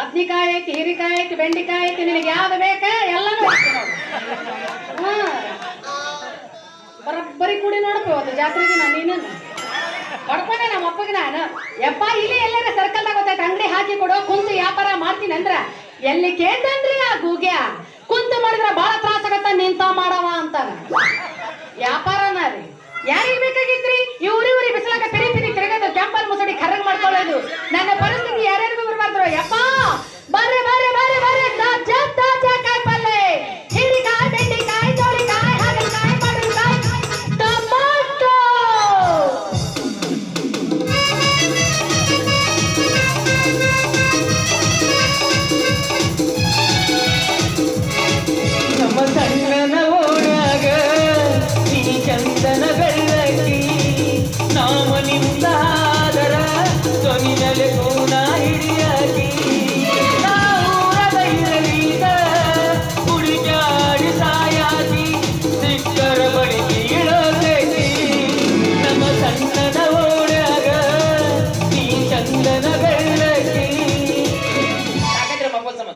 ಬದ್ನಿಕಾಯಿ ಐತಿ ಹೀರಿಕಾಯಿ ಐತಿ ಬೆಂಡಿಕಾಯಿ ಐತಿ ನಿನಗೆ ಯಾವ್ದು ಬೇಕ ಎಲ್ಲಾನು. ಹಾ. ಬರೋಬ್ಬರಿ ಕೂಡಿ ನೋಡ್ಕೋ ಅದು ಜಾತ್ರೆ ದಿನ, ನೀನು. ಹೊಡ್ಕೊಂಡೆ ನಮ್ಮ ಅಪ್ಪಗೆ ನಾನು. ಯಪ್ಪ, ಇಲ್ಲಿ ಎಲ್ಲಾರ ಸರ್ಕಲ್ದಾಗ ಗೊತ್ತಾಯ್ತು, ಅಂಗಡಿ ಹಾಕಿ ಕೊಡು, ಕುಂತು ವ್ಯಾಪಾರ ಮಾಡ್ತೀನಿ ಅಂದ್ರ. ಎಲ್ಲಿ ಕೇಳ್ತಂದ್ರಿ ಆ ಗೂಗ್ಯ ಕುಂತು ಮಾಡಿದ್ರ ಬಹಳ ತ್ರಾಸ ಆಗತ್ತ ನಿಂತ ಮಾಡವ ಅಂತಾನ. ವ್ಯಾಪಾರನ ರೀ. ಯಾರಿಗೆ ಬೇಕಾಗಿತ್ರಿ? ಇವ್ರಿ ಇವ್ರಿ ಬಿಸಿಲಾಗ ಪಿರಿ ராமனின்